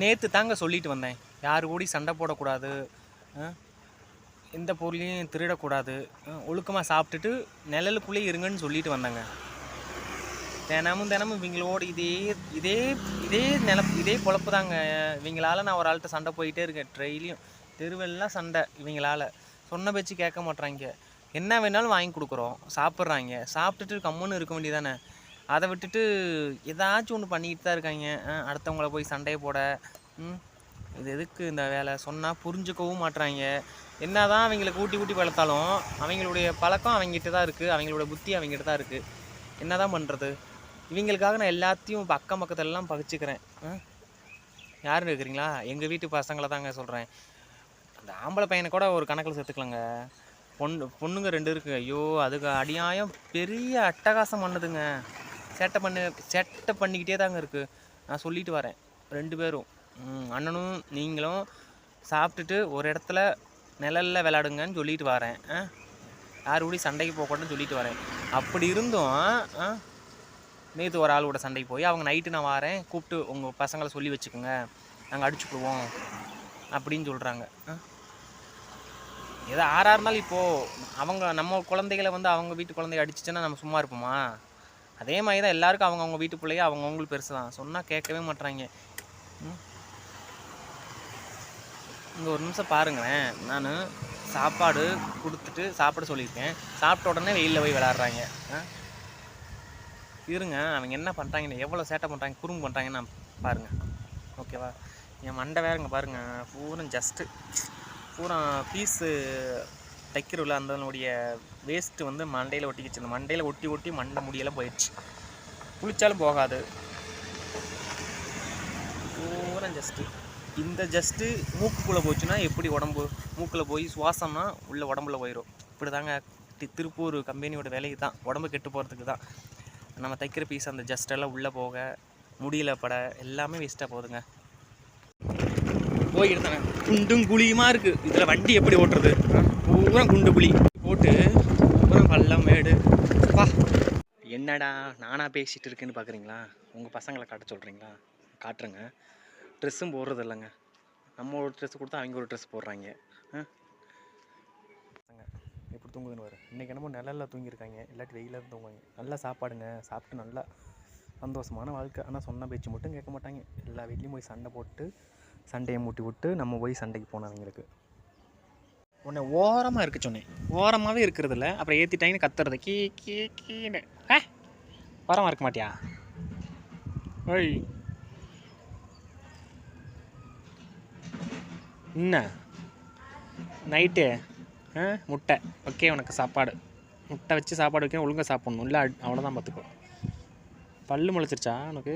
நேற்று தாங்க சொல்லிட்டு வந்தேன். யாரு கூடி சண்டை போடக்கூடாது எந்த பொருளையும் திருடக்கூடாது ஒழுக்கமாக சாப்பிட்டுட்டு நிழலுக்குள்ளேயே இருங்கன்னு சொல்லிட்டு வந்தேங்க. தினமும் தினமும் இவங்களோட இதே இதே இதே நில இதே குழப்பு தாங்க. இவங்களால நான் ஒரு ஆள்கிட்ட சண்டை போயிட்டே இருக்கேன். ட்ரெயிலையும் தெருவெல்லாம் சண்டை இவங்களால. சொன்ன பேச்சு கேட்க மாட்றாங்க. என்ன வேணாலும் வாங்கி கொடுக்குறோம். சாப்பிட்றாங்க. சாப்பிட்டுட்டு கம்முன்னு இருக்க வேண்டியதானே அதை விட்டுட்டு ஏதாச்சும் ஒன்று பண்ணிக்கிட்டு தான் இருக்காங்க. ஆ, அடுத்தவங்கள போய் சண்டையை போட. ம் இது எதுக்கு இந்த வேலை? சொன்னால் புரிஞ்சுக்கவும் மாட்றாங்க. என்னதான் அவங்கள ஊட்டி ஊட்டி வளர்த்தாலும் அவங்களுடைய பழக்கம் அவங்ககிட்ட தான் இருக்குது அவங்களோட புத்தி அவங்ககிட்ட தான் இருக்குது என்னதான் பண்ணுறது இவங்களுக்காக நான் எல்லாத்தையும் பக்கம் அக்கம் பக்கத்துலலாம் பகிச்சுக்கிறேன். ஆ? யாருன்னு இருக்கிறீங்களா எங்கள் வீட்டு பசங்களை தாங்க சொல்கிறேன் அந்த ஆம்பளை பையனை கூட ஒரு கணக்கில் சேர்த்துக்கலங்க. பொண்ணு பொண்ணுங்க ரெண்டு இருக்குங்க ஐயோ அதுக்கு அடியாயம் பெரிய அட்டகாசம் பண்ணுதுங்க. சேட்டை பண்ணு சேட்டை பண்ணிக்கிட்டே தாங்க இருக்குது நான் சொல்லிட்டு வரேன். ரெண்டு பேரும். அண்ணனும் நீங்களும் சாப்பிட்டுட்டு ஒரு இடத்துல நிழலில் விளாடுங்கன்னு சொல்லிட்டு வரேன். ஆ? யார் கூட சண்டைக்கு போகக்கூடாதுன்னு சொல்லிட்டு வரேன். அப்படி இருந்தும் ஆ? நேற்று ஒரு ஆளோட கூட சண்டைக்கு போய் அவங்க நைட்டு நான் வரேன். கூப்பிட்டு உங்கள் பசங்களை சொல்லி வச்சுக்கோங்க. நாங்கள் அடிச்சுக்கிடுவோம். அப்படின்னு சொல்கிறாங்க ஏதோ ஆறாக இருந்தாலும் இப்போது அவங்க நம்ம குழந்தைகளை வந்து அவங்க வீட்டு குழந்தைய அடிச்சுச்சுன்னா நம்ம சும்மா இருப்போமா? அதே மாதிரி தான் எல்லாருக்கும் அவங்க அவங்க வீட்டு பிள்ளைய அவங்க அவங்களுக்கு பெருசு தான். சொன்னால் கேட்கவே மாட்றாங்க. ம். இங்கே ஒரு நிமிஷம் பாருங்களேன். நான் சாப்பாடு கொடுத்துட்டு சாப்பிட சொல்லியிருக்கேன். சாப்பிட்ட உடனே வெயிலில் போய் விளாட்றாங்க. இருங்க. அவங்க என்ன பண்ணுறாங்கன்னு எவ்வளோ சேட்டை பண்ணுறாங்க குறும்பு பண்ணுறாங்கன்னு நான் பாருங்கள் ஓகேவா? என் மண்டை வேறுங்க பாருங்கள் பூரா ஜஸ்ட்டு பூரா பீஸு தைக்கிறோம்ல அதனுடைய வேஸ்ட்டு வந்து மண்டையில் ஒட்டிக்கிச்சு. அந்த மண்டையில் ஒட்டி ஒட்டி மண்டை முடியெல்லாம் போயிடுச்சு. குளித்தாலும் போகாது. பூரா ஜஸ்ட்டு இந்த ஜஸ்ட்டு மூக்குக்குள்ளே போச்சுன்னா எப்படி உடம்பு? மூக்கில் போய் சுவாசம்னா உள்ள உடம்புல போயிடும் இப்படி தாங்க திருப்பூர் கம்பெனியோட வேலைக்கு தான் உடம்பு கெட்டு போகிறதுக்கு தான். நம்ம தைக்கிற பீஸ் அந்த ஜஸ்டெல்லாம் உள்ளே போக முடியல பட எல்லாமே வேஸ்ட்டாக போகுதுங்க. போய் எடுத்தாங்க குண்டும் குழியுமா இருக்குது இதில் வண்டி எப்படி ஓட்டுறது? பூரா குண்டு குழி போட்டு பூரா பள்ளம் மேடு. பா. என்னடா நானாக பேசிகிட்டு இருக்கேன்னு பார்க்குறீங்களா உங்கள் பசங்களை காட்ட சொல்கிறீங்களா காட்டுறேங்க. ட்ரெஸ்ஸும் போடுறது இல்லைங்க நம்ம ஒரு ட்ரெஸ் கொடுத்தா அவங்க ஒரு ட்ரெஸ் போடுறாங்க. எப்படி தூங்குதுன்னு வர இன்றைக்கி என்னமோ நிழலில் தூங்கியிருக்காங்க. இல்லாட்டி வெயிலில் தூங்குவாங்க. நல்லா சாப்பாடுங்க. சாப்பிட்டு நல்லா சந்தோஷமான வாழ்க்கை. ஆனால் சொன்ன பேச்சு மட்டும் கேட்க மாட்டாங்க. எல்லா வீட்லேயும் போய் சண்டை போட்டு சண்டையை மூட்டி விட்டு நம்ம போய் சண்டைக்கு போனோம் அவங்களுக்கு உன்னை ஓரமாக இருக்க சொன்னேன். ஓரமாகவே இருக்கிறதில்ல அப்புறம் ஏற்றிட்டாங்கன்னு கத்துறது. Key key கீன்னு. ஆ ஓரமாக இருக்க மாட்டியா? ஓய் என்ன? நைட்டு ஆ முட்டை. ஓகே உனக்கு சாப்பாடு. முட்டை வச்சு சாப்பாடு வைக்க ஒழுங்காக சாப்பிட்ணும். இல்லை அவ்வளோதான் பார்த்துக்கோ பல்லு முளைச்சிருச்சா உனக்கு?